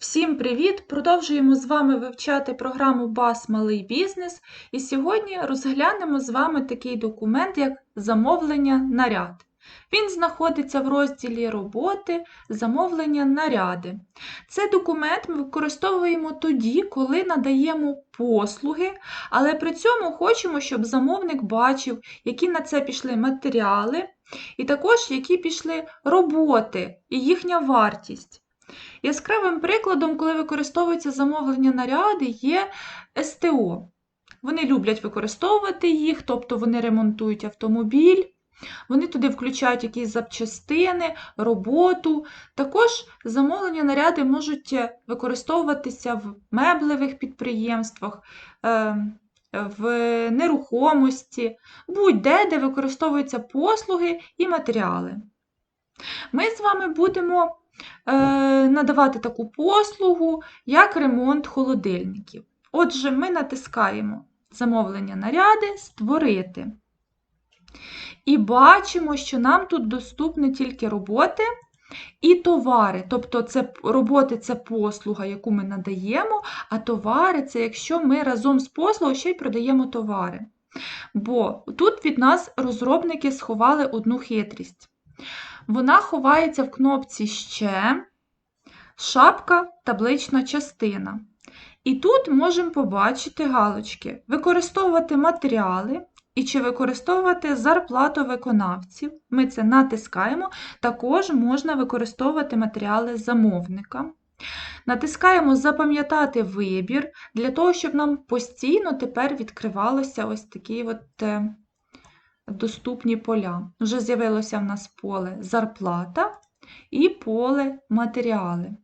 Всім привіт! Продовжуємо з вами вивчати програму БАС Малий бізнес. І сьогодні розглянемо з вами такий документ, як замовлення наряд. Він знаходиться в розділі роботи замовлення наряди. Цей документ ми використовуємо тоді, коли надаємо послуги, але при цьому хочемо, щоб замовник бачив, які на це пішли матеріали, і також які пішли роботи і їхня вартість. Яскравим прикладом, коли використовується замовлення наряди, є СТО. Вони люблять використовувати їх, тобто вони ремонтують автомобіль, вони туди включають якісь запчастини, роботу. Також замовлення наряди можуть використовуватися в меблевих підприємствах, е, в нерухомості, будь-де, де використовуються послуги і матеріали. Ми з вами будемо е, надавати таку послугу, як ремонт холодильників. Отже, ми натискаємо замовлення наряди, створити. І бачимо, що нам тут доступні тільки роботи і товари. Тобто це роботи це послуга, яку ми надаємо, а товари це якщо ми разом з послугою ще й продаємо товари. Бо тут від нас розробники сховали одну хитрість. Вона ховається в кнопці Ще, шапка, таблична частина. І тут можемо побачити галочки: використовувати матеріали і чи використовувати зарплату виконавців. Ми це натискаємо. Також можна використовувати матеріали замовника. Натискаємо Запам'ятати вибір, для того, щоб нам постійно тепер відкривалося ось такі от е, доступні поля. Вже з'явилося в нас поле зарплата і поле матеріали.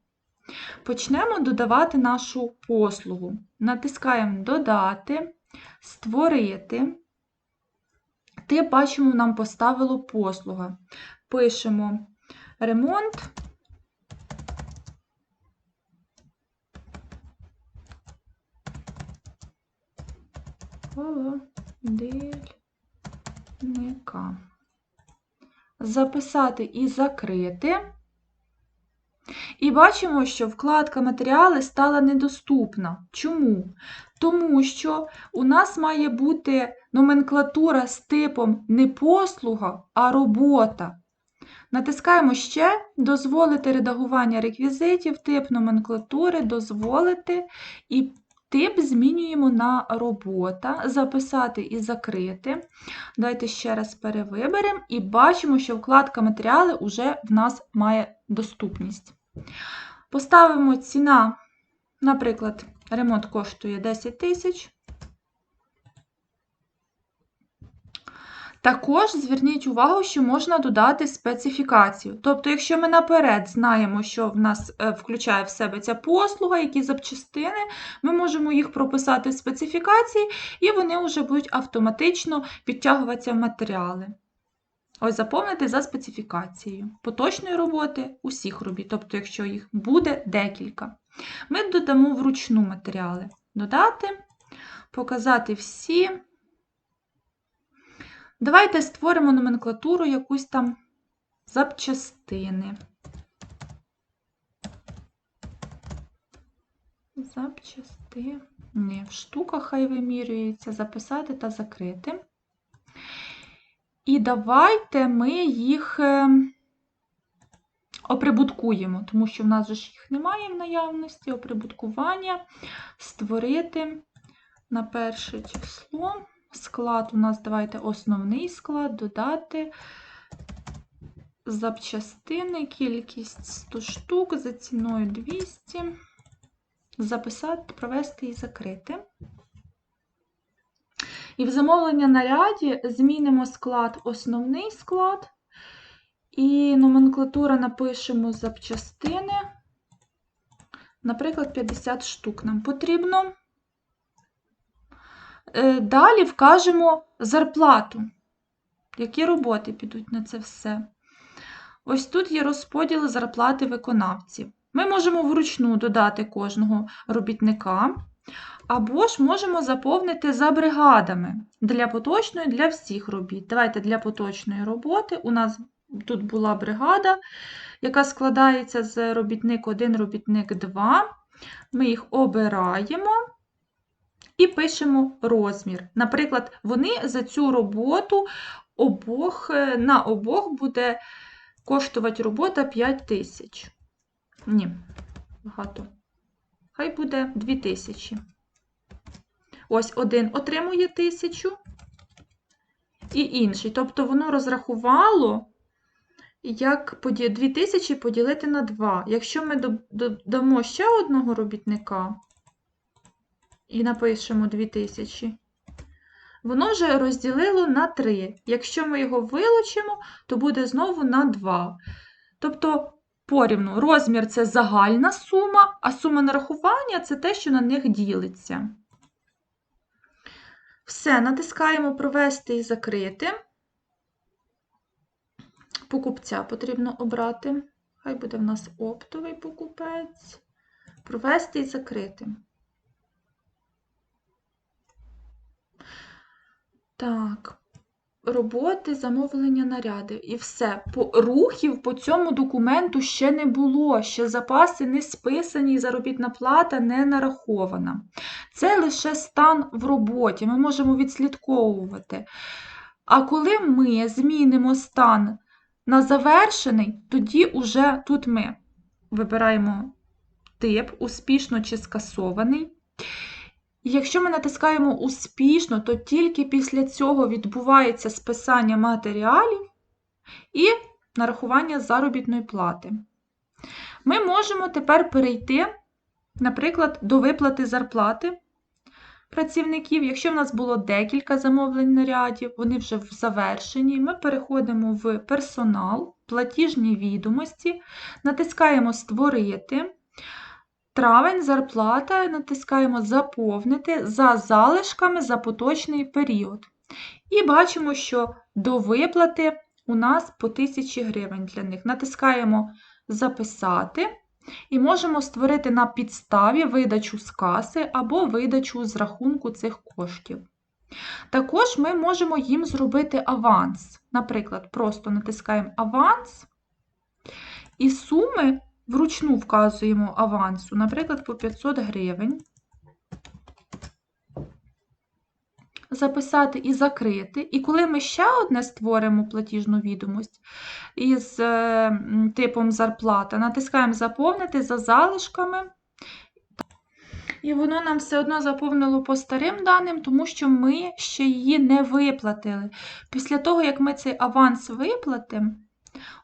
Почнемо додавати нашу послугу. Натискаємо Додати, Створити. Ти бачимо, нам поставило послуга. Пишемо ремонт. Холодильника. Записати і закрити. І бачимо, що вкладка матеріали стала недоступна. Чому? Тому що у нас має бути номенклатура з типом не послуга, а робота. Натискаємо ще дозволити редагування реквізитів, тип номенклатури, дозволити і тип змінюємо на робота, записати і закрити. Давайте ще раз перевиберемо і бачимо, що вкладка матеріали вже в нас має доступність. Поставимо ціна, наприклад, ремонт коштує 10 тисяч. Також зверніть увагу, що можна додати специфікацію. Тобто, якщо ми наперед знаємо, що в нас е, включає в себе ця послуга, які запчастини, ми можемо їх прописати в специфікації, і вони вже будуть автоматично підтягуватися в матеріали. Ось заповнити за специфікацією поточної роботи усіх робіт, тобто, якщо їх буде декілька. Ми додамо вручну матеріали. Додати, показати всі. Давайте створимо номенклатуру якусь там запчастини. Запчастини. В штуках хай вимірюється, записати та закрити. І давайте ми їх е, оприбуткуємо, тому що в нас же ж їх немає в наявності, оприбуткування, створити на перше число. Склад у нас, давайте основний склад, додати запчастини, кількість 100 штук за ціною 200, записати, провести і закрити. І в замовлення наряді змінимо склад основний склад, і номенклатура напишемо запчастини. Наприклад, 50 штук нам потрібно. Е, далі вкажемо зарплату. Які роботи підуть на це все? Ось тут є розподіл зарплати виконавців. Ми можемо вручну додати кожного робітника. Або ж можемо заповнити за бригадами для поточної, для всіх робіт. Давайте для поточної роботи у нас тут була бригада, яка складається з робітник 1, робітник 2. Ми їх обираємо і пишемо розмір. Наприклад, вони за цю роботу обох, е, на обох буде коштувати робота 5 тисяч. Ні, багато. Хай буде 2 тисячі. Ось один отримує тисячу і інший. Тобто воно розрахувало, як 2 тисячі поділити на 2. Якщо ми додамо ще одного робітника і напишемо 2 тисячі, воно вже розділило на 3. Якщо ми його вилучимо, то буде знову на 2. Тобто, порівну, розмір це загальна сума, а сума нарахування це те, що на них ділиться. Все, натискаємо Провести і закрити. Покупця потрібно обрати. Хай буде в нас оптовий покупець. Провести і закрити. Так, роботи, замовлення, наряди. І все. По, рухів по цьому документу ще не було, ще запаси не списані, заробітна плата не нарахована. Це лише стан в роботі, ми можемо відслідковувати. А коли ми змінимо стан на завершений, тоді уже тут ми вибираємо тип, успішно чи скасований. Якщо ми натискаємо успішно, то тільки після цього відбувається списання матеріалів і нарахування заробітної плати. Ми можемо тепер перейти, наприклад, до виплати зарплати працівників. Якщо в нас було декілька замовлень нарядів, вони вже завершені, ми переходимо в персонал, платіжні відомості, натискаємо Створити. Травень зарплата натискаємо Заповнити за залишками за поточний період. І бачимо, що до виплати у нас по 1000 гривень для них. Натискаємо Записати і можемо створити на підставі видачу з каси або видачу з рахунку цих коштів. Також ми можемо їм зробити аванс. Наприклад, просто натискаємо аванс, і суми вручну вказуємо авансу, наприклад, по 500 гривень. Записати і закрити. І коли ми ще одне створимо платіжну відомость із е, типом зарплата, натискаємо Заповнити за залишками. І воно нам все одно заповнило по старим даним, тому що ми ще її не виплатили. Після того, як ми цей аванс виплатимо,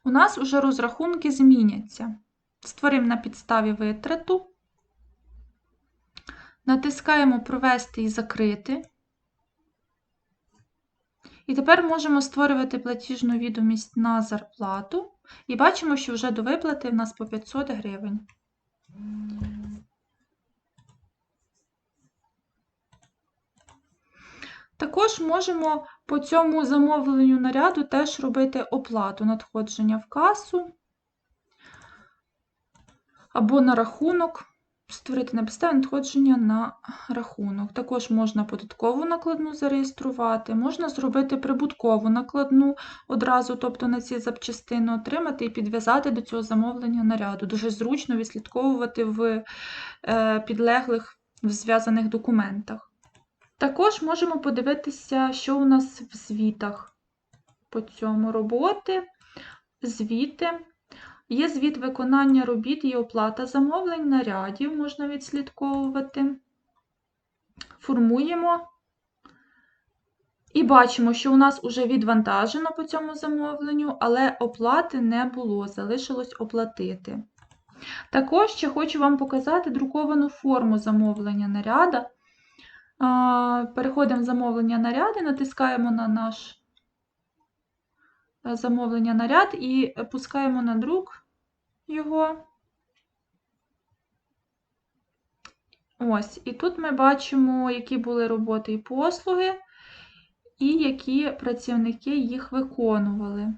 у нас вже розрахунки зміняться. Створимо на підставі витрату, натискаємо Провести і закрити. І тепер можемо створювати платіжну відомість на зарплату. І бачимо, що вже до виплати в нас по 500 гривень. Також можемо по цьому замовленню наряду теж робити оплату надходження в касу або на рахунок, створити на підставі надходження на рахунок. Також можна податкову накладну зареєструвати, можна зробити прибуткову накладну одразу, тобто на ці запчастини отримати і підв'язати до цього замовлення наряду. Дуже зручно відслідковувати в е, підлеглих в зв'язаних документах. Також можемо подивитися, що у нас в звітах по цьому роботи, звіти. Є звіт виконання робіт і оплата замовлень, нарядів можна відслідковувати. Формуємо. І бачимо, що у нас вже відвантажено по цьому замовленню, але оплати не було, залишилось оплатити. Також ще хочу вам показати друковану форму замовлення наряда. Переходимо в замовлення наряди, натискаємо на наш е, замовлення наряд і пускаємо на друк його. Ось, і тут ми бачимо, які були роботи і послуги, і які працівники їх виконували.